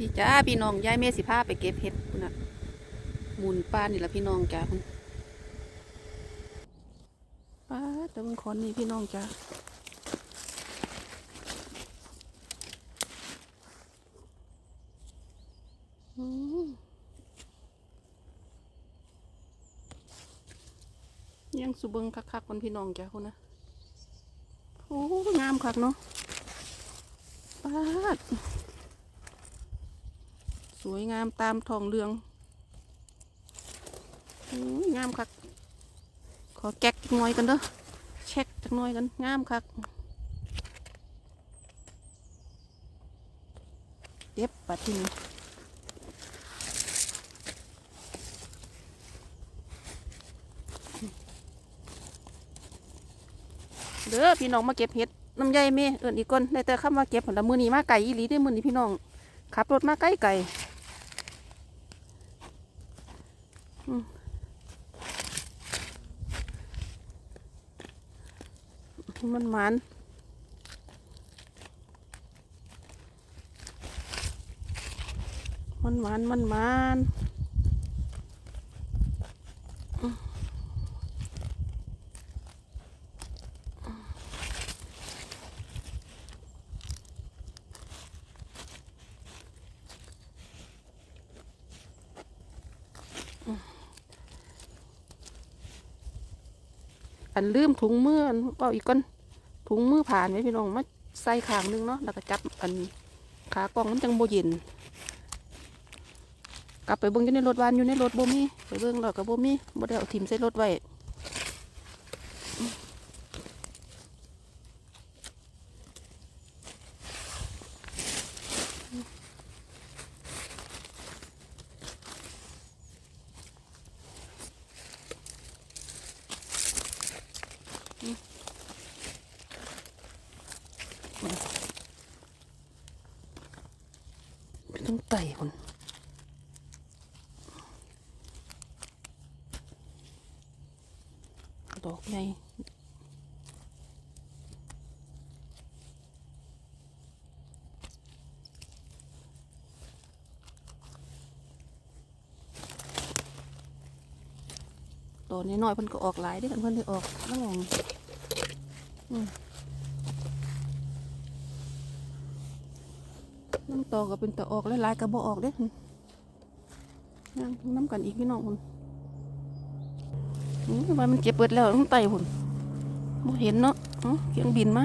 ดีจ้าพี่น้องยายเมสิพาไปเก็บเห็ดพุ่นน่ะหมุนป้านี่ละพี่น้องจ้าพุ่นป้าแต่มึงขอนนี่พี่น้องจ้าอยังสุเบิงคักๆคนพี่น้องจ้าคุณนะโอ้งามคักเนาะป้า สวยงามตามทองเรืองงามคัก ขอแก๊กจักน่อยกันเด้อเช็คจักน่อยกัน งามคักเด็บปัดที่นี่เด้อพี่น้องมาเก็บเห็ดน้ำใยเมเอินอีกคนได้แต่คำว่าเก็บผลมือนี้มาไก่อีหลีได้มือนี้พี่น้องขับรถมาใกล้ไก่อื มมันมันมันมันมันมัน อันลืมถุงมืออันเอาอีกก้อนถุงมือผ่านไหมพี่น้องมาใส่ขางหนึงเนาะแล้วก็จับอันขากล้องมันจังโบเย็นกลับไปเบิ้งอยู่ในรถวานอยู่ในรถบ่มีไปเบิ่งแล้วก็บ่มีบ่ได้เอาถิ่มใส่รถไว้ ไม่ต้องไต่คนดอกใหญ่ตอนนี้น้อยๆเพิ่นก็ออกหลายเด้อเพิ่นได้ออกน้องอืม น้ำตอก็เป็นตะออกหลายๆก็บ่ออกเด้อยังน้ำกันอีกพี่น้องคนอืมว่ามันเก็บเปิดแล้วต้องไต่หุ่นบ่เห็นเนาะอ๋อเขียงบินมา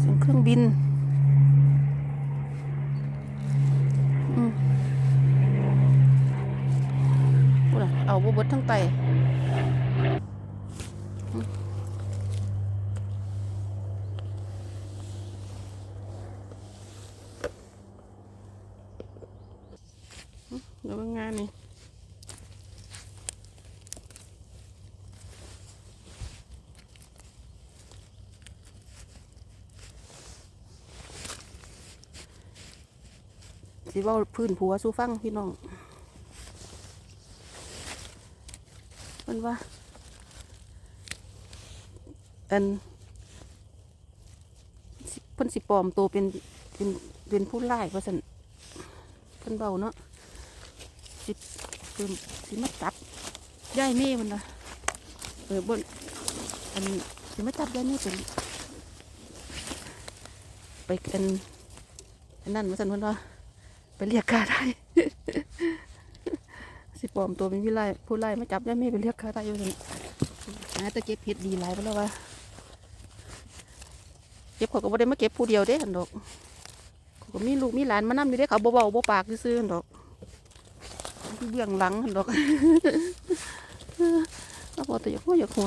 เสียงเครื่องบินอืม พูดน่ะเอาบเบดทั้งไตอืม อืมเดี๋ยวเบิ่งงานนี่สิว่าพื้นผัวสู้ฟังพี่น้องเพิ่นว่าอันเพิ่นสิปลอมตัวเป็นเป็นเป็นผู้ร้ายว่าซั่นเพิ่นเบาเนาะ สิเพิ่นสิมาจับยายเม่เพิ่นนะเออบนอันสิมาจับยายเม่เป็นไปอันอันนั้นว่าซั่นเพิ่นว่าไปเรียกค่าได้ สิปลอมตัวเป็นวิไลผู้ไล่มาจับยายเม่ไปเรียกค่าได้อยู่นี่หาแต่เก็บเห็ดดีหลายไปแล้วว่าเก็บเขาก็บ่ได้มาเก็บผู้เดียวเด้หันดอกเขาก็มีลูกมีหลานมานํอยู่เด้เขาเบ่เบาปากซื่อๆหันดอก เบื้องหลังหันดอกเอาพอแต่อยากหัวอยากหัว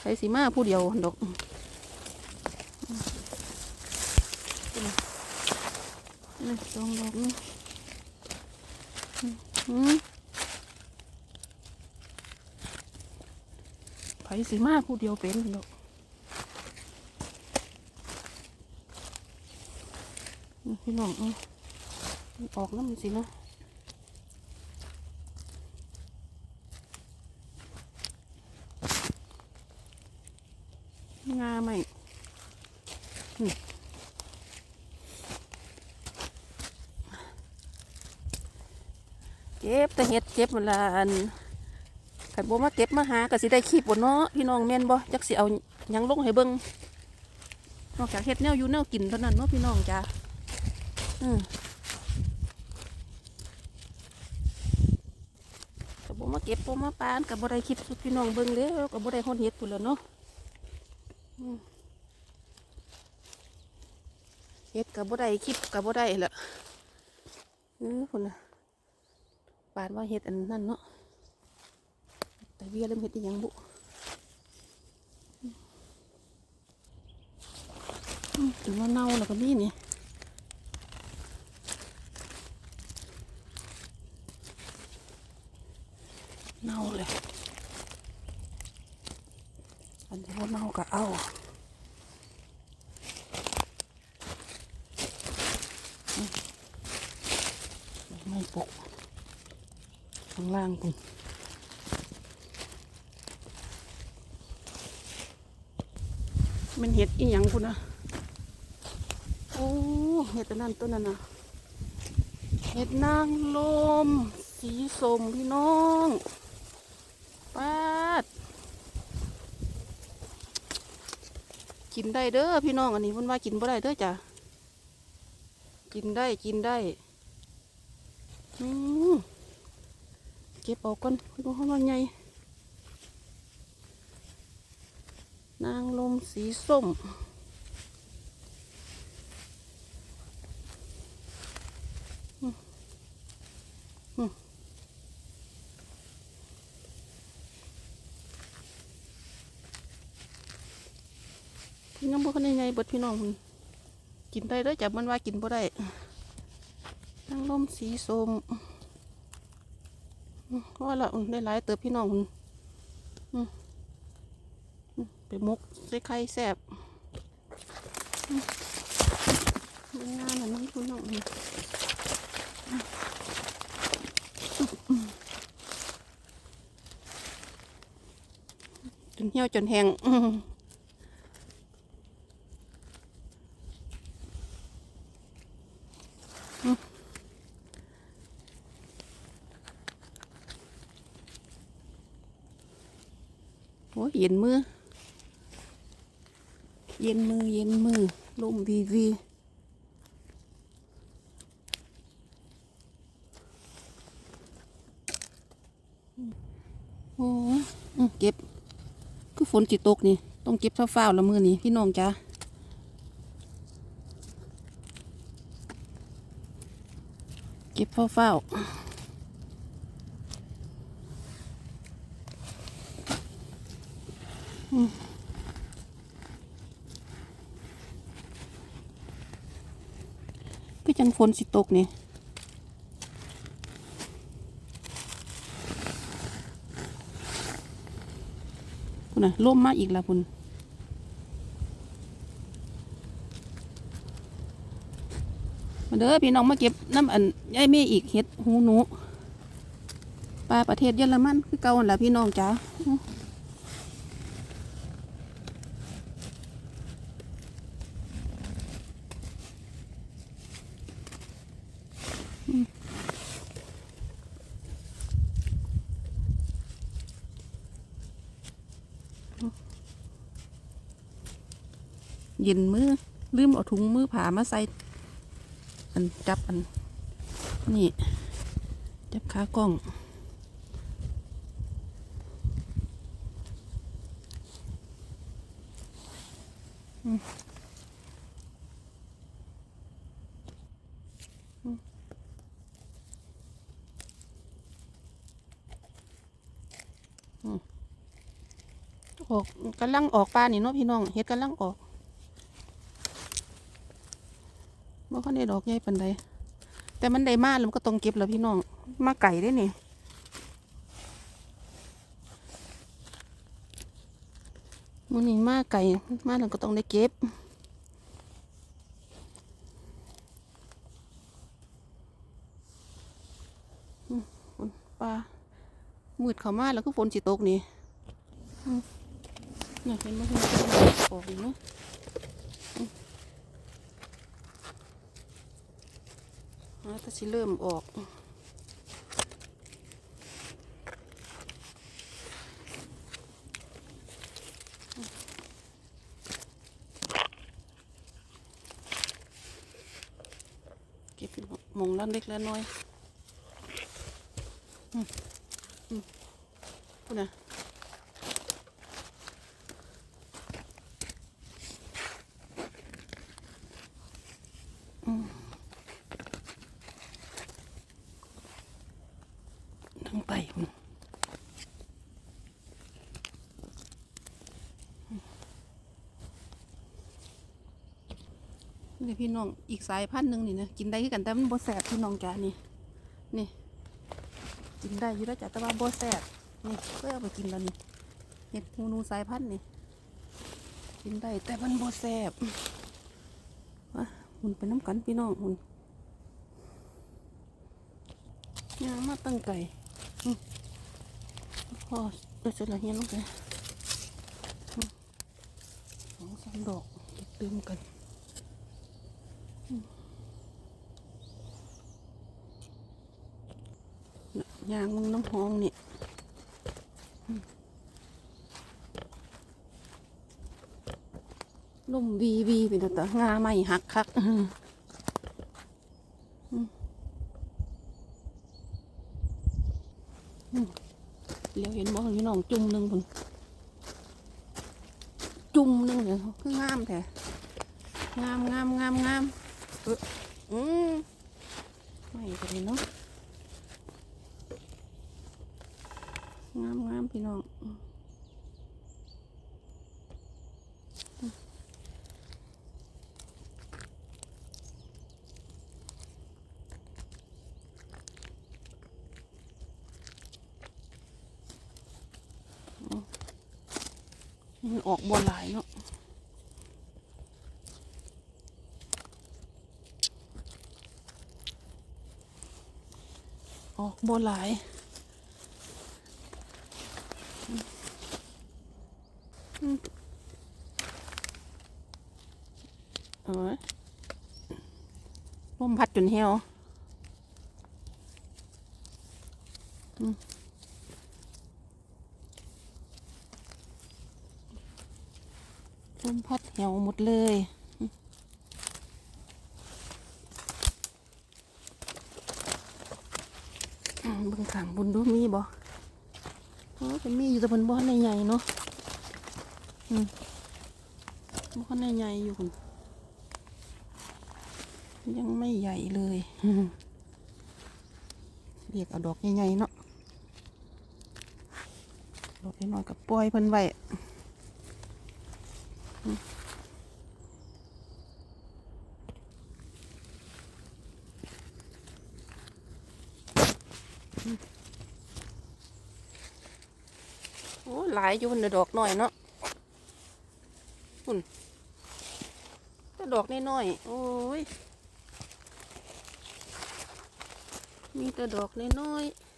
ใครสิมาผู้เดียวหันดอกนี่สองดอกนี่ไผสิมาผู้เดียวเป็นดอกพี่น้องเอออกน้ำมันสินะ งาไหมเก็บแต่เห็ดเก็บเวลาอันขันบ่มาเก็บมาหาก็สิได้คีบบ่เนาะพี่น้องแม่นบ่จักสิเอายังลงให้เบิ่งนอกจากเห็ดแนวอยู่แนวกินเท่านั้นเนาะพี่น้องจ้าอืมก็บ่มาเก็บบ่มาปานก็บ่ได้คลิปสุดพี่น้องเบิ่งเด้อก็บ่ได้ฮอดเห็ดพุ่นแล้วเนาะ เฮ็ดกับบ่ได้คลิปกับบ่ได้ละเออคนน่ะปานว่าเฮ็ดอันนั้นเนาะแต่เวียเริ่มเฮ็ดอีหยังบุถึงว่าเน่าแล้วก็มีนี่เน่าเลย อันที่ว่าเน่าก็เอาไม่ปกข้างล่างคุณมันเห็ดอีหยังคุณนะโอ้เห็ดนนั้นต้นนั้นนะเห็ดนางลม สีสมพี่น้องป้าด กินได้เด้อพี่น้องอันนี้มันว่ากินบ่ได้เด้อจ้ะกินได้กินได้เก็บออกก่อนดูเขาว่าไงนางลมสีส้ม ยังบ่คนยังไงเบิดพี่น้องกินได้เด้อจับมันว่ากินบ่ได้นางล่มสีส้มอืมเพราะว่าละอืมได้หลายเติบพี่น้องไปมุกใส่ไข่แซบอืมมันงามอันนี้พี่น้องจนเหี่ยวจนแห้ง โอ้ยเย็นมือ เย็นมือเย็นมือลมวีวีโอ้อเก็บ คือฝนจิตกนี่ ต้องเก็บเฝ้าๆแล้วมือนี่พี่น้องจ้าเก็บเฝ้าๆ ก็จังฝนสิตกนี่คุณน่ะล่มมากอีกแล้วคุณมาเด้อพี่น้องมาเก็บน้ำอันยายเมย์อีกเห็ดหูหนูปลาประเทศเยอรมันคือเก่าหั่นล่ะพี่น้องจ้า เย็นมือลืมเอาถุงมือผามาใส่อันจับอัน นี่จับขากล้องอืมอืมอืมออกกำลังออกปลานี่เนาะพี่น้องเฮ็ดกำลังออก บ่ค่อยได้ดอกใหญ่ปานใดแต่มันได้มาแล้วมันก็ต้องเก็บแล้วพี่น้องมาไก่ได้นี่มันนี่มาไก่มาแล้วก็ต้องได้เก็บฝนปลามืดเข้ามาแล้วก็ฝนสิตกนี่อืมน่เห็นไหมเห็นไหมออกเนาะอืม ก็สิเริ่มออกเก็บมองละเล็กละน้อยอืมอืมพูดนะอืมทั้งไปพุ่น น้องอีกสายพันธุ์หนึ่งนี่นะกินได้คือกันแต่มันบ่แสบพี่น้องจ้านี่นี่กินได้อยู่แล้วจ้ะแต่ว่าบ่แสบนี่ก็เอาไปกินแล้วนี่เห็ดหูหนูสายพันธุ์นี่กินได้แต่มันบ่แสบวะหุ่นไปน้ำกันพี่น้องหุ่นยางมาตั้งไก่พอเดี๋ยวจะละเฮียนลงไปสองสามดอกเก็บตื่มกัน ยางมึงน้ำหอมนี่ยลมวีวีเป็นตัวงาไม่หักคักเลี้ยวเห็นบ่อยู่น้องจุ่มหนึ่งพุ่นจุ่มหนึ่งเนี่ยคืองามแท้งามงามงามงามเอออืมไม่ก็เลยเนาะ งามงามพี่น้องอืมอืม มันออกบอลหลายเนาะออกบอลหลายเออลมพัดจนเหี่ยวอืม ลมพัดเหี่ยวหมดเลยอืมอืมเบิ่งขังบุญดูมีบ่โอ้เป็นมีอยู่แต่บนบ่อในใหญ่เนาะบ่อในใหญ่อยู่คุณยังไม่ใหญ่เลยเรียกเอาดอกใหญ่ๆเนาะดอกน้อยกับปล่อยเพิ่นไว้ โอ้หลายอยู่บนดอกหน่อยเนาะคุณแต่ดอกน้อยๆโอ้ย มีแต่ดอกน้อยๆ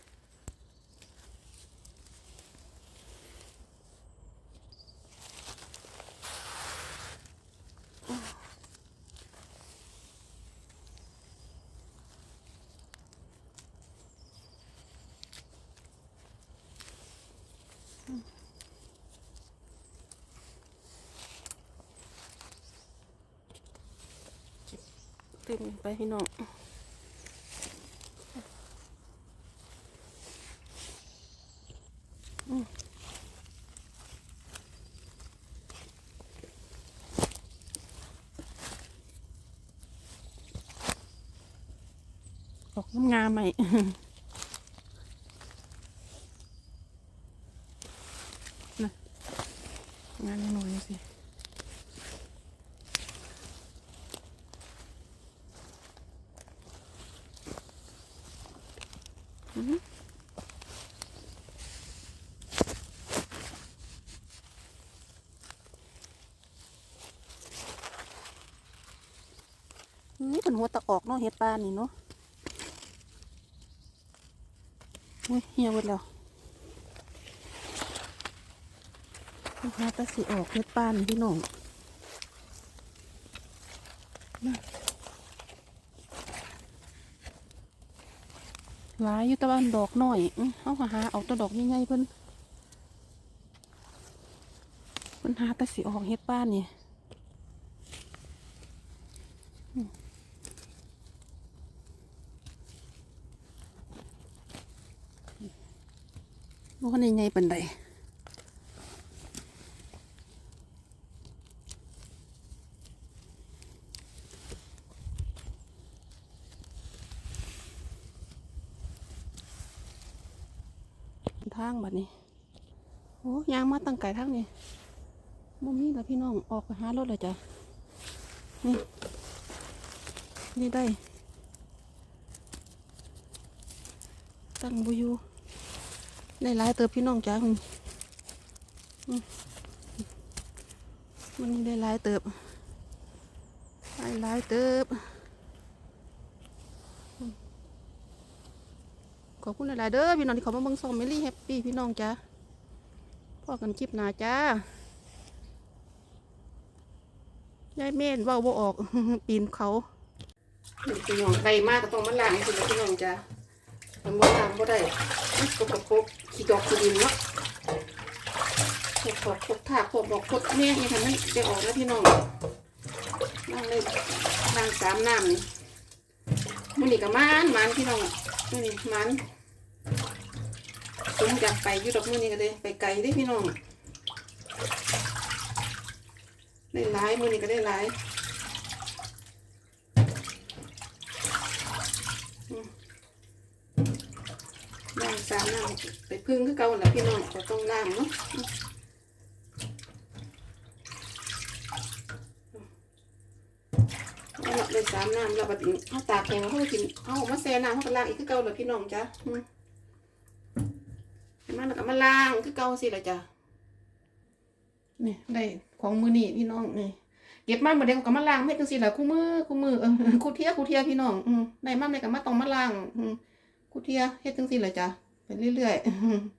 เต็มไปพี่น้องออกงามไหม นะงานหน่อยๆสิอือหือ นี่เป็นหัวตะออกเนาะเห็ดปลานี่เนาะโอ้ยเหี่ยวหมดแล้วลูกค้าตะสิออกเม็ดปานพี่น้องหลายอยู่ตะวันดอกน้อยเอาหาเอาตัวดอกใหญ่ๆเพิ่นเพิ่นหาต่สิออกเฮ็ดบ้านนี่อืม บ่คันใหญ่ปานใดทางบัดนี้ โอ้ยางมาตั้งไก่ทางนี้มุมนี้แล้วพี่น้อง ออกไปหารถเลยจ้ะ นี่ นี่ได้ ตั้งบุยู ได้หลายเติบพี่น้องจ้าคุณมันนี่ได้หลายเติบได้หลายเติบอืมขอบคุณหลายเด้อพี่น้องที่เขามาเบิ่งซอมเมลี่แฮปปี้พี่น้องจ้าพ่อกันคลิปหนาจ้ายายเม่นว่าบ่ออกปีนเขาพี่น้องไกลมากก็ต้องมาล้างให้คุณพี่น้องจ้า มันบ่ล้างบ่ได้มันกบกับพกขี้ดอกขี้ดินเนาะพกพกพกถากพกบอกพกแม่ยังทำมันได้ออกแล้วพี่น้องล้างเลยล้างสามน้ำนี่มันนี่ก็มันมันพี่น้องมันนี่มันสมอยากไปยู่ดอกมือนี่ก็เลยไปไกลเด้พี่น้องได้หลายมือนี่ก็ได้หลาย ล่างสามน้ำไปพึ่งคือเก่าแหล้วพี่น้องก็ต้องล่างเนาะเอาละเลยสามน้ำแล้วบัดนี้เอาตากแข็งเขาก็กินเอามาแซ่น้ำเขาก็ล้างอีกคือเก่าแหล้วพี่น้องจ้ะอืมมันก็มาล้างคือเก่าสิละจ้ะนี่ได้ของมือนี่พี่น้องนี่เก็บมาเมื่อเด็กก็มาล้างเม็ดจังสิละคู่มือคู่มือเออคู่เทียคู่เทียพี่น้องอืมได้มาเมื่อก็มาต้องมาล้างอืม กูเทียเฮ็ดจังซี่แหละจ้ะไปเรื่อยๆ